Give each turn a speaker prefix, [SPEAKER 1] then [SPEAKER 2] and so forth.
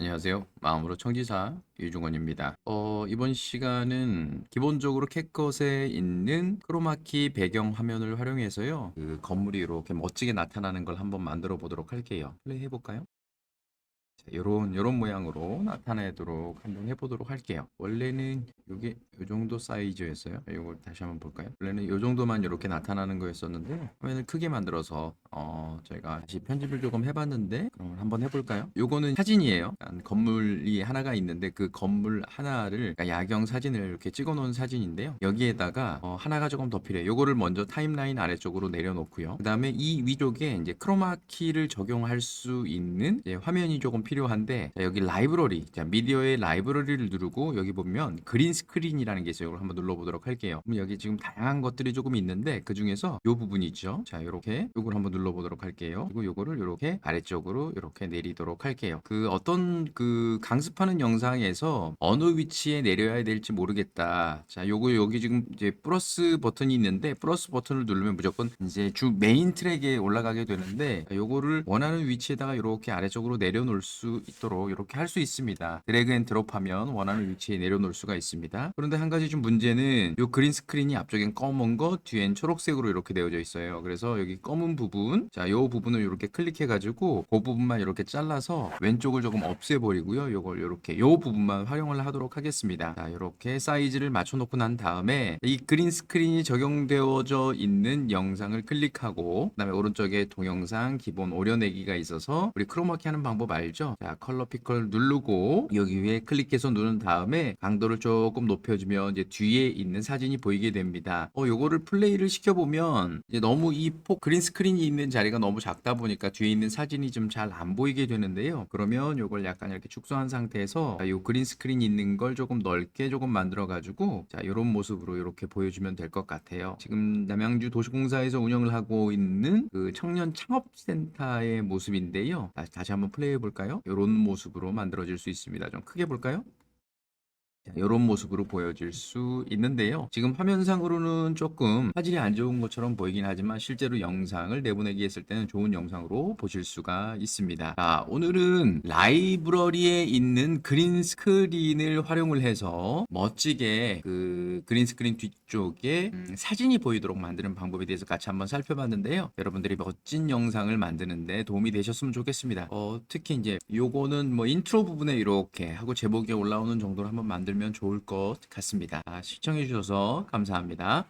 [SPEAKER 1] 안녕하세요. 마음으로 청지사 유중원입니다. 어, 이번 시간은 기본적으로 캣컷에 있는 크로마키 배경 화면을 활용해서요. 그 건물이 이렇게 멋지게 나타나는 걸 한번 만들어 보도록 할게요. 플레이 해볼까요? 자, 요런 모양으로 나타내도록 한번 해보도록 할게요. 원래는 이게 요 정도 사이즈였어요. 이걸 다시 한번 볼까요? 원래는 요 정도만 이렇게 나타나는 거였었는데 화면을 크게 만들어서 어 저희가 다시 편집을 조금 해봤는데 그럼 한번 해볼까요? 요거는 사진이에요. 건물이 하나가 있는데 그 건물 하나를 야경 사진을 이렇게 찍어 놓은 사진인데요. 여기에다가 어, 하나가 조금 더 필요해요. 요거를 먼저 타임라인 아래쪽으로 내려놓고요. 그 다음에 이 위쪽에 이제 크로마 키를 적용할 수 있는 화면이 조금 필요한데 자, 여기 라이브러리, 자, 미디어의 라이브러리를 누르고 여기 보면 그린 스크린이라는 게 있어요. 이걸 한번 눌러보도록 할게요. 그럼 여기 지금 다양한 것들이 조금 있는데 그 중에서 요 부분 있죠. 자, 요렇게 요걸 한번 눌러보도록 할게요. 그리고 요거를 요렇게 아래쪽으로 요렇게 내리도록 할게요. 그 어떤 그 강습하는 영상에서 어느 위치에 내려야 될지 모르겠다. 자, 요거 여기 지금 이제 플러스 버튼이 있는데 플러스 버튼을 누르면 무조건 이제 주 메인 트랙에 올라가게 되는데 요거를 원하는 위치에다가 이렇게 아래쪽으로 내려놓을 수 있도록 이렇게 할 수 있습니다. 드래그 앤 드롭하면 원하는 위치에 내려놓을 수가 있습니다. 그런데 한 가지 좀 문제는 요 그린 스크린이 앞쪽엔 검은 거 뒤엔 초록색으로 이렇게 되어져 있어요. 그래서 여기 검은 부분, 자, 요 부분을 이렇게 클릭해 가지고 그 부분만 이렇게 잘라서 왼쪽을 조금 없애버리고요. 요걸 이렇게 요 부분만 활용을 하도록 하겠습니다. 자, 이렇게 사이즈를 맞춰놓고 난 다음에 이 그린 스크린이 적용되어져 있는 영상을 클릭하고 그 다음에 오른쪽에 동영상 기본 오려내기가 있어서 우리 크로마키 하는 방법 알죠? 자, 컬러 피컬 누르고 여기 위에 클릭해서 누른 다음에 강도를 조금 높여주면 이제 뒤에 있는 사진이 보이게 됩니다. 어, 요거를 플레이를 시켜보면 이제 너무 이 폭 그린 스크린이 있는 자리가 너무 작다 보니까 뒤에 있는 사진이 좀 잘 안 보이게 되는데요. 그러면 요걸 약간 이렇게 축소한 상태에서 자, 요 그린 스크린 있는 걸 조금 넓게 조금 만들어 가지고 자, 요런 모습으로 이렇게 보여주면 될 것 같아요. 지금 남양주 도시공사에서 운영을 하고 있는 그 청년 창업센터의 모습인데요. 다- 다시 한번 플레이해 볼까요? 요런 모습으로 만들어질 수 있습니다. 좀 크게 볼까요? 자, 이런 모습으로 보여질 수 있는데요. 지금 화면상으로는 조금 화질이 안 좋은 것처럼 보이긴 하지만 실제로 영상을 내보내기 했을 때는 좋은 영상으로 보실 수가 있습니다. 자, 오늘은 라이브러리에 있는 그린 스크린을 활용을 해서 멋지게 그 그린 스크린 뒤쪽에 음, 사진이 보이도록 만드는 방법에 대해서 같이 한번 살펴봤는데요. 여러분들이 멋진 영상을 만드는데 도움이 되셨으면 좋겠습니다. 어, 특히 이제 요거는 뭐 인트로 부분에 이렇게 하고 제목에 올라오는 정도로 한번 만들 면 좋을 것 같습니다. 아, 시청해 주셔서 감사합니다.